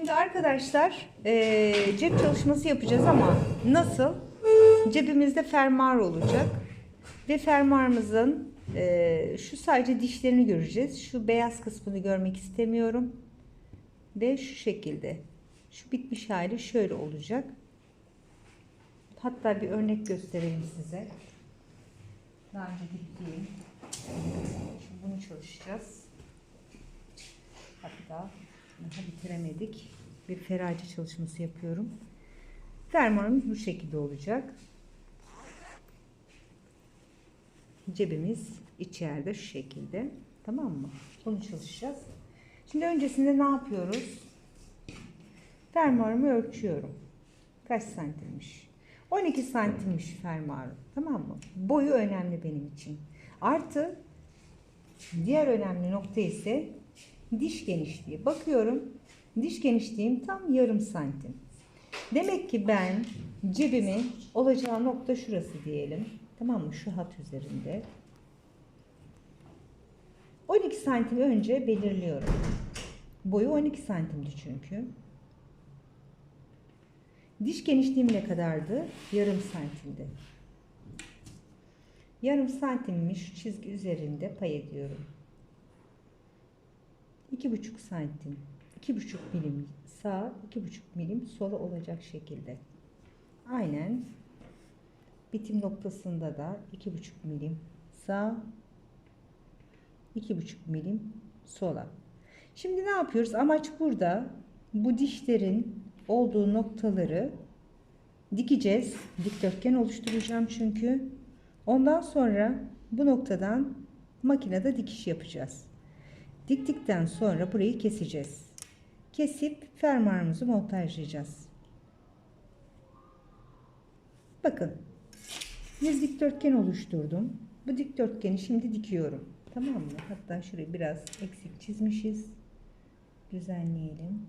Şimdi arkadaşlar eee, cep çalışması yapacağız ama nasıl? Cebimizde fermuar olacak ve fermuarımızın eee, şu sadece dişlerini göreceğiz. Şu beyaz kısmını görmek istemiyorum. Ve şu şekilde. Şu bitmiş hali şöyle olacak. Hatta bir örnek göstereyim size. Daha önce diktiğim. Şimdi bunu çalışacağız. Hatta daha bitiremedik. Bir ferace çalışması yapıyorum. Fermuarımız bu şekilde olacak. Cebimiz içeride şu şekilde. Tamam mı? Bunu çalışacağız. Şimdi öncesinde ne yapıyoruz? Fermuarımı ölçüyorum. Kaç santimmiş? 12 santimmiş fermuarım. Tamam mı? Boyu önemli benim için. Artı diğer önemli nokta ise diş genişliği. Bakıyorum diş genişliğim tam yarım santim. Demek ki ben cebimin olacağı nokta şurası diyelim. Tamam mı? Şu hat üzerinde. 12 santim önce belirliyorum. Boyu 12 santimdi çünkü. Diş genişliğim ne kadardı? Yarım santimdi. Yarım santimmiş şu çizgi üzerinde pay ediyorum. 2,5 santim. 2,5 milim sağ, 2,5 milim sola olacak şekilde. Aynen bitim noktasında da 2,5 milim sağ, 2,5 milim sola. Şimdi ne yapıyoruz? Amaç burada bu dişlerin olduğu noktaları dikeceğiz. Dikdörtgen oluşturacağım çünkü. Ondan sonra bu noktadan makinede dikiş yapacağız. Diktikten sonra burayı keseceğiz. Kesip fermuarımızı montajlayacağız. Bakın. Bir dikdörtgen oluşturdum. Bu dikdörtgeni şimdi dikiyorum. Tamam mı? Hatta şurayı biraz eksik çizmişiz. Düzenleyelim.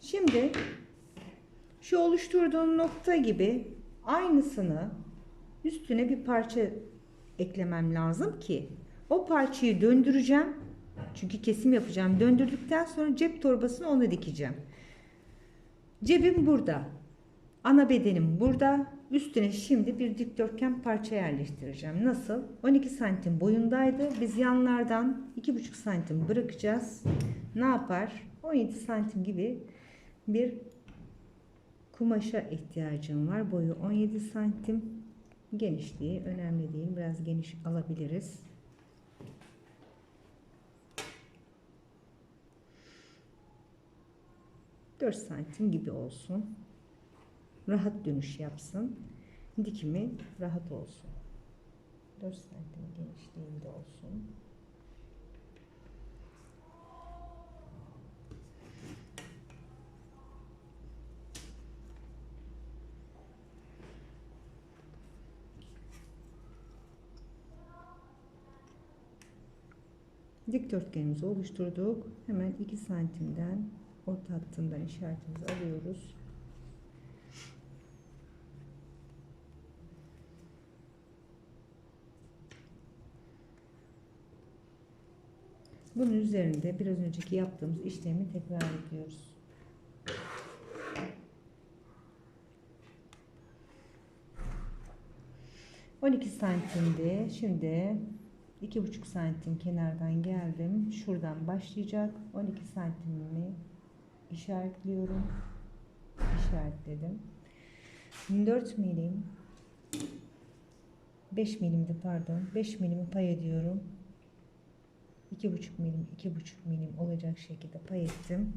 Şimdi şu oluşturduğum nokta gibi aynısını üstüne bir parça eklemem lazım ki o parçayı döndüreceğim. Çünkü kesim yapacağım. Döndürdükten sonra cep torbasını ona dikeceğim. Cebim burada. Ana bedenim burada. Üstüne şimdi bir dikdörtgen parça yerleştireceğim. Nasıl? 12 santim boyundaydı. Biz yanlardan 2,5 santim bırakacağız. Ne yapar? 17 santim gibi bir kumaşa ihtiyacım var. Boyu 17 santim. Genişliği önemli değil. Biraz geniş alabiliriz. Dört santim gibi olsun. Rahat dönüş yapsın. Dikimi rahat olsun. 4 santim genişliğinde olsun. Dikdörtgenimizi oluşturduk. Hemen 2 santimden orta hattından işaretimizi alıyoruz. Bunun üzerinde biraz önceki yaptığımız işlemi tekrar ediyoruz. On iki santimdi. Şimdi iki buçuk santim kenardan geldim. Şuradan başlayacak. 12 santimini işaretliyorum. İşaretledim. 4 milim 5 milimdi pardon. 5 milimi pay ediyorum. 2,5 milim 2,5 milim olacak şekilde pay ettim.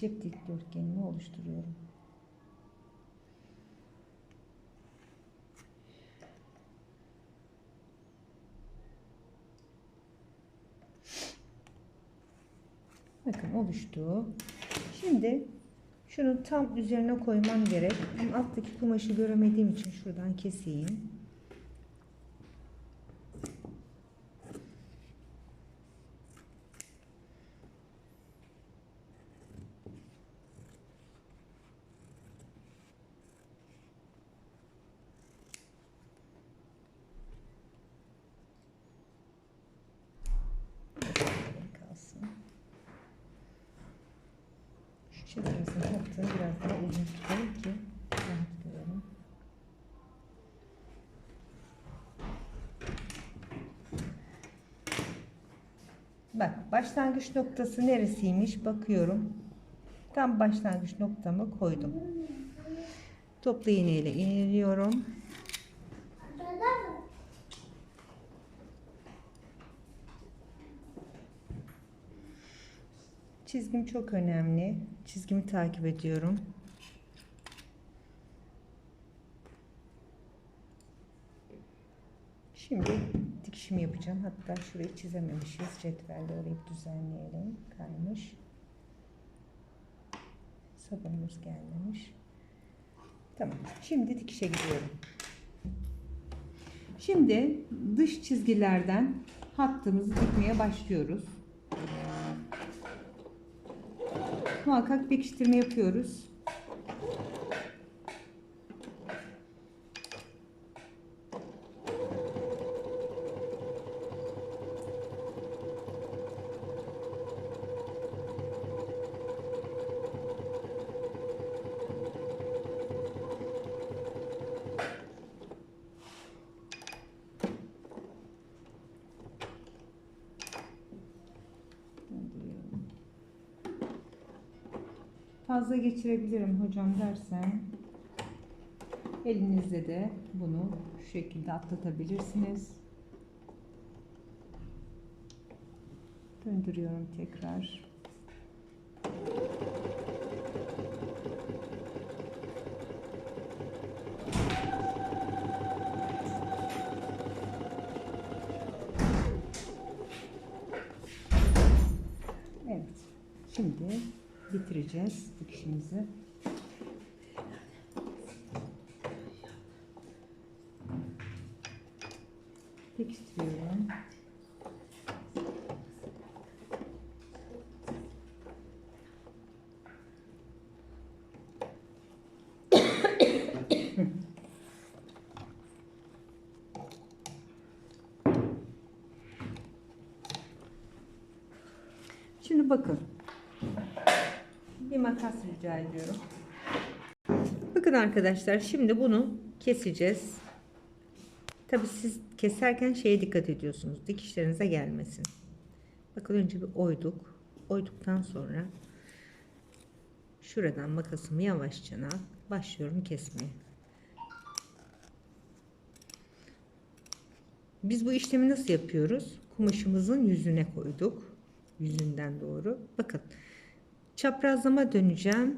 Cep dikdörtgenini oluşturuyorum. Bakın oluştu. Şimdi şunu tam üzerine koymam gerek. Alttaki kumaşı göremediğim için şuradan keseyim. Çizgimizin hattını biraz daha uzun tutalım ki rahat görelim. Bak başlangıç noktası neresiymiş bakıyorum. Tam başlangıç noktamı koydum. Toplu iğne ile iğneliyorum. Çizgim çok önemli. Çizgimi takip ediyorum. Şimdi dikişimi yapacağım. Hatta şurayı çizememişiz. Cetvelle orayı düzenleyelim. Kaymış. Sabunumuz gelmemiş. Tamam. Şimdi dikişe gidiyorum. Şimdi dış çizgilerden hattımızı dikmeye başlıyoruz. Muhakkak pekiştirme yapıyoruz. Döndürüyorum. Fazla geçirebilirim hocam dersen elinizde de bunu şu şekilde atlatabilirsiniz. Döndürüyorum tekrar. Evet. Şimdi bitireceğiz dikişimizi. Pekiştiriyorum. Şimdi bakın. Bir makas rica ediyorum. Bakın arkadaşlar şimdi bunu keseceğiz. Tabi siz keserken şeye dikkat ediyorsunuz. Dikişlerinize gelmesin. Bakın önce bir oyduk. Oyduktan sonra şuradan makasımı yavaşça başlıyorum kesmeye. Biz bu işlemi nasıl yapıyoruz? Kumaşımızın yüzüne koyduk. Yüzünden doğru. Bakın çaprazlama döneceğim.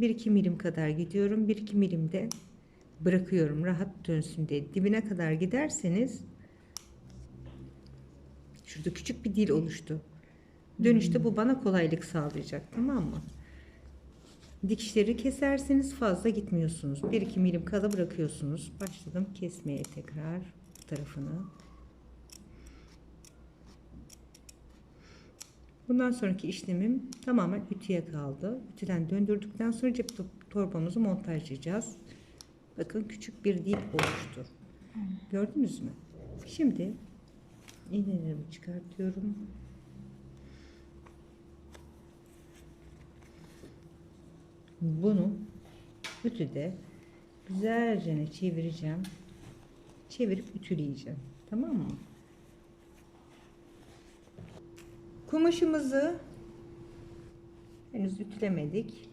1-2 milim kadar gidiyorum. 1-2 milimde bırakıyorum rahat dönsün diye. Dibine kadar giderseniz şurada küçük bir dil oluştu. Dönüşte bu bana kolaylık sağlayacak. Tamam mı? Dikişleri keserseniz fazla gitmiyorsunuz. 1-2 milim kala bırakıyorsunuz. Başladım kesmeye tekrar bu tarafını. Bundan sonraki işlemim tamamen ütüye kaldı. Ütüden döndürdükten sonra cep torbamızı montajlayacağız. Bakın küçük bir dip oluştu. Gördünüz mü? Şimdi iğnelerimi çıkartıyorum. Bunu ütüde güzelce çevireceğim. Çevirip ütüleyeceğim. Tamam mı? Kumaşımızı henüz ütülemedik.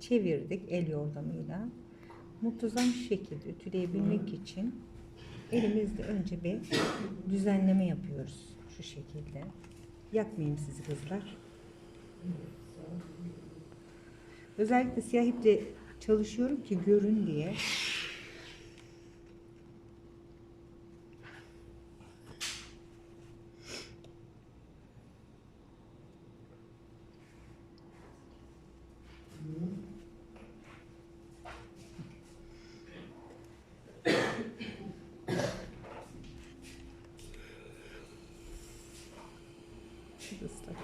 Çevirdik el yordamıyla. Muntazam şekilde ütüleyebilmek için elimizde önce bir düzenleme yapıyoruz. Şu şekilde. Yakmayayım sizi kızlar. Özellikle siyah iple çalışıyorum ki görün diye. Şu da ıslak.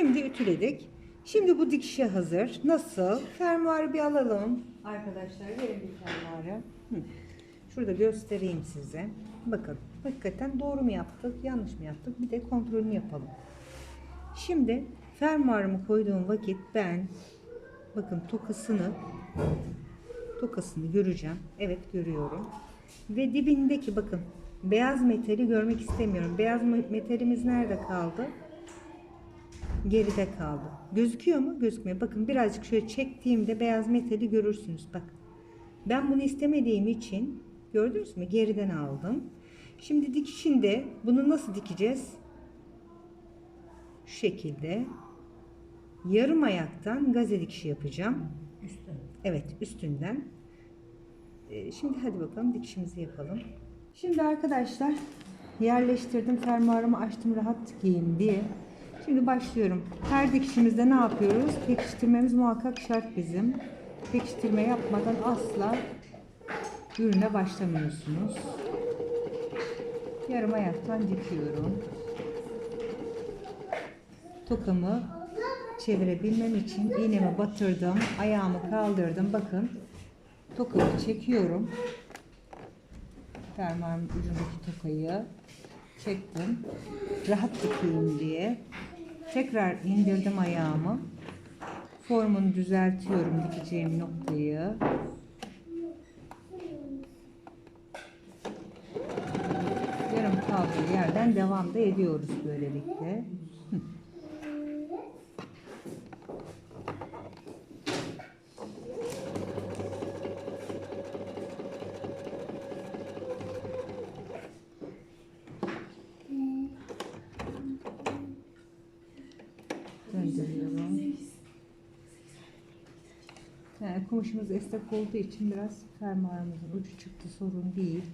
Şimdi ütüledik. Şimdi bu dikişe hazır. Nasıl? Fermuarı bir alalım. Arkadaşlar verin bir fermuarı. Hı. Şurada göstereyim size. Bakın. Hakikaten doğru mu yaptık, yanlış mı yaptık? Bir de kontrolünü yapalım. Şimdi fermuarımı koyduğum vakit ben bakın tokasını tokasını göreceğim. Evet görüyorum. Ve dibindeki bakın beyaz metali görmek istemiyorum. Beyaz me- metalimiz nerede kaldı? Geride kaldı. Gözüküyor mu? Gözükmüyor. Bakın birazcık şöyle çektiğimde beyaz metali görürsünüz. Bak. Ben bunu istemediğim için gördünüz mü? Geriden aldım. Şimdi dikişinde bunu nasıl dikeceğiz? Şu şekilde yarım ayaktan gaze dikişi yapacağım. Evet üstünden. Ee, Şimdi hadi bakalım dikişimizi yapalım. Şimdi arkadaşlar yerleştirdim fermuarımı açtım rahat dikeyim diye. Şimdi başlıyorum. Her dikişimizde ne yapıyoruz? Pekiştirmemiz muhakkak şart bizim. Pekiştirme yapmadan asla ürüne başlamıyorsunuz. Yarım ayaktan dikiyorum. Tokamı çevirebilmem için iğnemi batırdım. Ayağımı kaldırdım. Bakın tokamı çekiyorum. Fermuarın ucundaki tokayı çektim. Rahat dikeyim diye. Tekrar indirdim ayağımı. Formunu düzeltiyorum dikeceğim noktayı. Yarım kaldığı yerden devam da ediyoruz böylelikle. Döndürüyorum. Yani kumaşımız esnek olduğu için biraz fermuarımızın ucu çıktı sorun değil.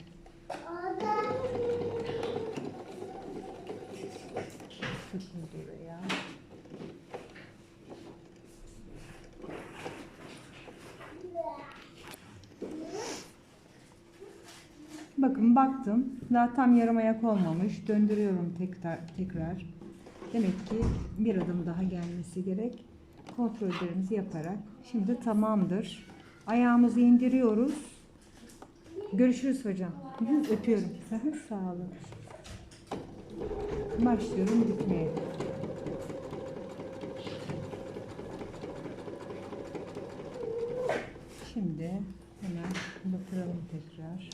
Bakın baktım. Daha tam yarım ayak olmamış. Döndürüyorum tekrar. Demek ki bir adım daha gelmesi gerek. Kontrollerimizi yaparak. Şimdi tamamdır. Ayağımızı indiriyoruz. Görüşürüz hocam. Öpüyorum. Sağ olun. Başlıyorum dikmeye. Şimdi hemen batıralım tekrar.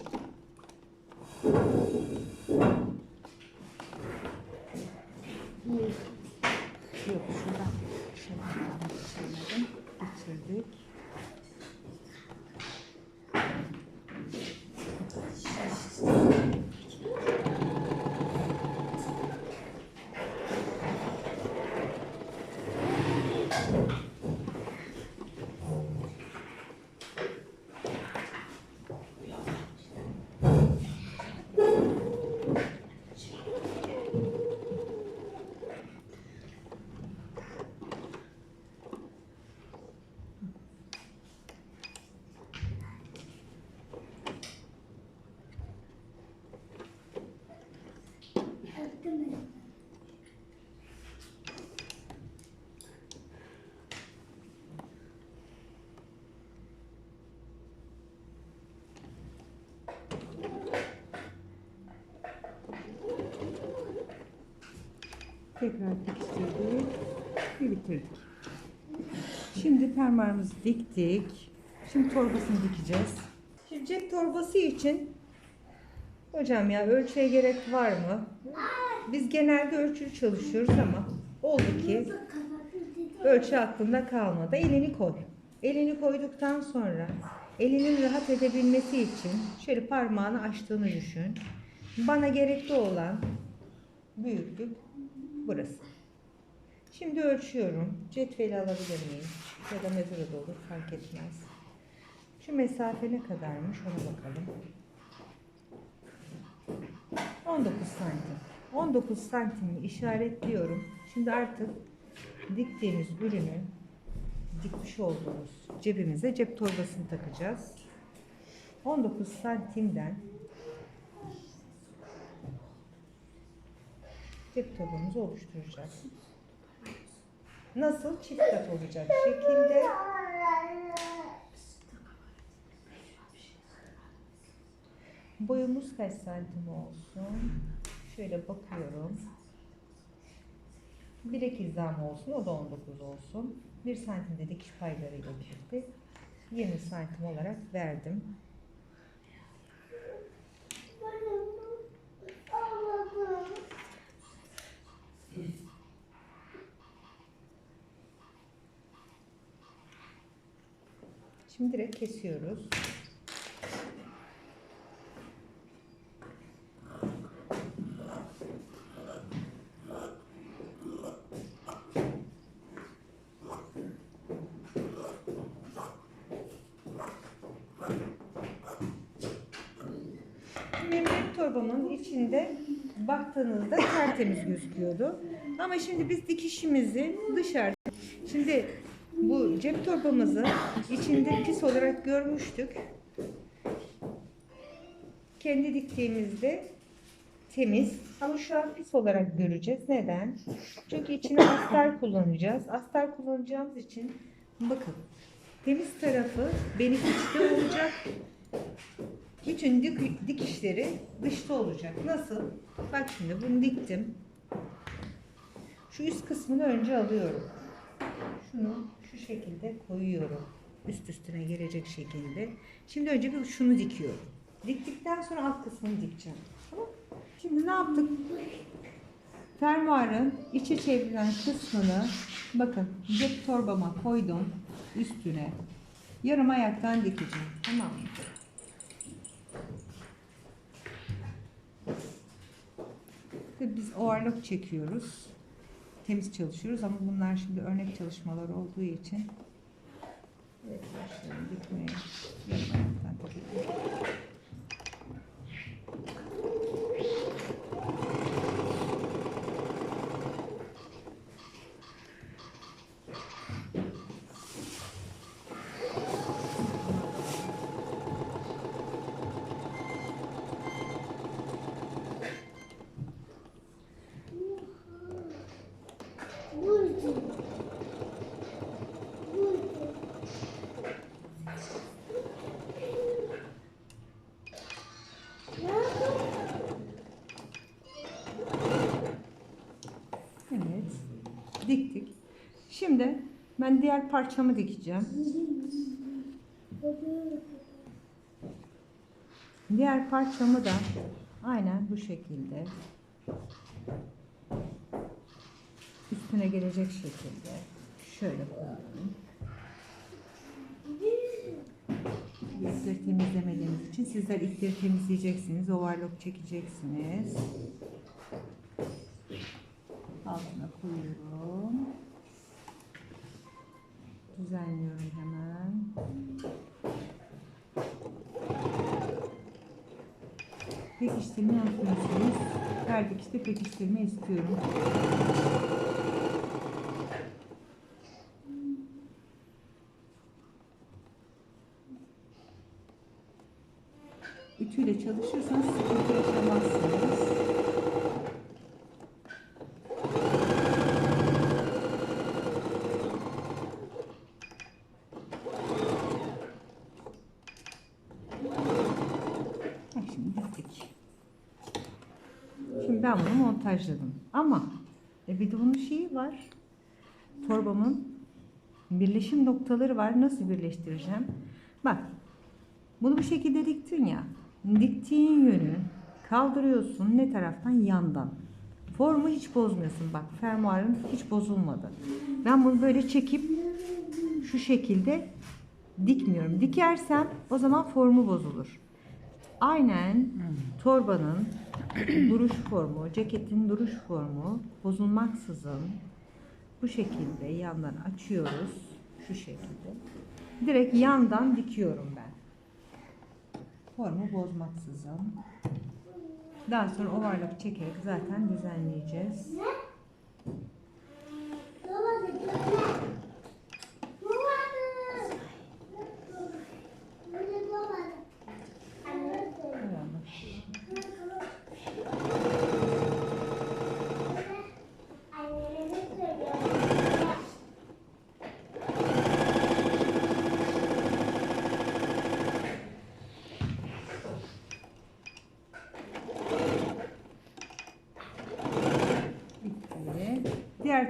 Tekrar dikiştirdik ve bitirdik. Şimdi fermuarımızı diktik. Şimdi torbasını dikeceğiz. Şimdi cep torbası için hocam ya ölçüye gerek var mı? Biz genelde ölçülü çalışıyoruz ama oldu ki ölçü aklında kalmadı. Elini koy. Elini koyduktan sonra elinin rahat edebilmesi için şöyle parmağını açtığını düşün. Bana gerekli olan büyüklük burası. Şimdi ölçüyorum. Cetveli alabilir miyim? Ya da mezura da olur fark etmez. Şu mesafe ne kadarmış ona bakalım. 19 santim. 19 santimi işaretliyorum. Şimdi artık diktiğimiz ürünü dikmiş olduğumuz cebimize cep torbasını takacağız. 19 santimden cep torbamızı oluşturacağız. Nasıl? Çift kat olacak şekilde Boyumuz kaç santim olsun? Şöyle bakıyorum. Bir ek hizam olsun, o da 19 olsun. 1 santim de dikiş paylarıyla birlikte 20 santim olarak verdim. Şimdi direkt kesiyoruz. Memnun torbamın içinde baktığınızda tertemiz gözüküyordu. Ama şimdi biz dikişimizi dışarıda Şimdi bu cep torbamızı içinde pis olarak görmüştük. Kendi diktiğimizde temiz ama şu an pis olarak göreceğiz. Neden? Çünkü içine astar kullanacağız. Astar kullanacağımız için bakın temiz tarafı benefiçte olacak. Bütün dik- dikişleri dışta olacak. Nasıl? Bak şimdi bunu diktim. Şu üst kısmını önce alıyorum. Şunu şu şekilde koyuyorum. Üst üstüne gelecek şekilde. Şimdi önce bir şunu dikiyorum. Diktikten sonra alt kısmını dikeceğim. Tamam Şimdi ne yaptık? Fermuarın içe çevrilen kısmını bakın cep torbama koydum üstüne. Yarım ayaktan dikeceğim. Tamam mı? Biz overlock çekiyoruz. Temiz çalışıyoruz ama bunlar şimdi örnek çalışmalar olduğu için Evet, başlayalım dikmeye. Yarım ayaktan dikelim. Evet. Diktik. Şimdi ben diğer parçamı dikeceğim. Diğer parçamı da aynen bu şekilde üstüne gelecek şekilde şöyle koyalım. İpleri temizlemediğiniz için sizler ipleri temizleyeceksiniz. Overlock çekeceksiniz. Altına koyuyorum. Düzenliyorum hemen. Pekiştirme yapıyorsunuz. Her dikişte pekiştirme istiyorum. Ütüyle çalışırsanız sıkıntı yaşamazsınız. Bak şimdi diktik. Şimdi ben bunu montajladım. Ama e bir de bunun şeyi var. Torbamın birleşim noktaları var. Nasıl birleştireceğim? Bak. Bunu bu şekilde diktin ya. Diktiğin yönü kaldırıyorsun ne taraftan? Yandan. Formu hiç bozmuyorsun. Bak fermuarın hiç bozulmadı. Ben bunu böyle çekip şu şekilde dikmiyorum. Dikersem o zaman formu bozulur. Aynen torbanın duruş formu, ceketin duruş formu bozulmaksızın bu şekilde yandan açıyoruz. Şu şekilde. Direkt yandan dikiyorum ben. Formu bozmaksızın. Daha sonra overlock çekerek zaten düzenleyeceğiz.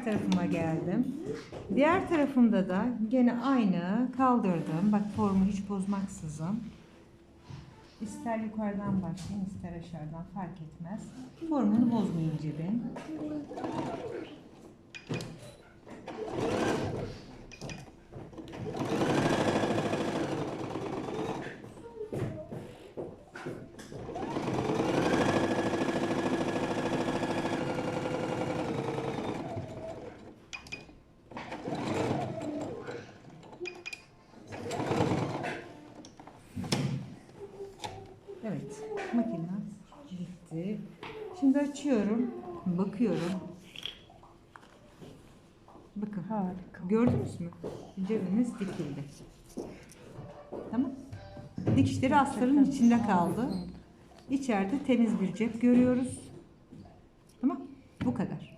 Diğer tarafıma geldim. Diğer tarafımda da gene aynı kaldırdım. Bak formu hiç bozmaksızın. İster yukarıdan başlayın ister aşağıdan fark etmez. Formunu bozmayın cebin. Evet, makine bitti. Şimdi açıyorum, bakıyorum. Bakın, Harika. gördünüz mü? Cebimiz dikildi. Tamam. Dikişleri astarın içinde kaldı. İçeride temiz bir cep görüyoruz. Tamam, bu kadar.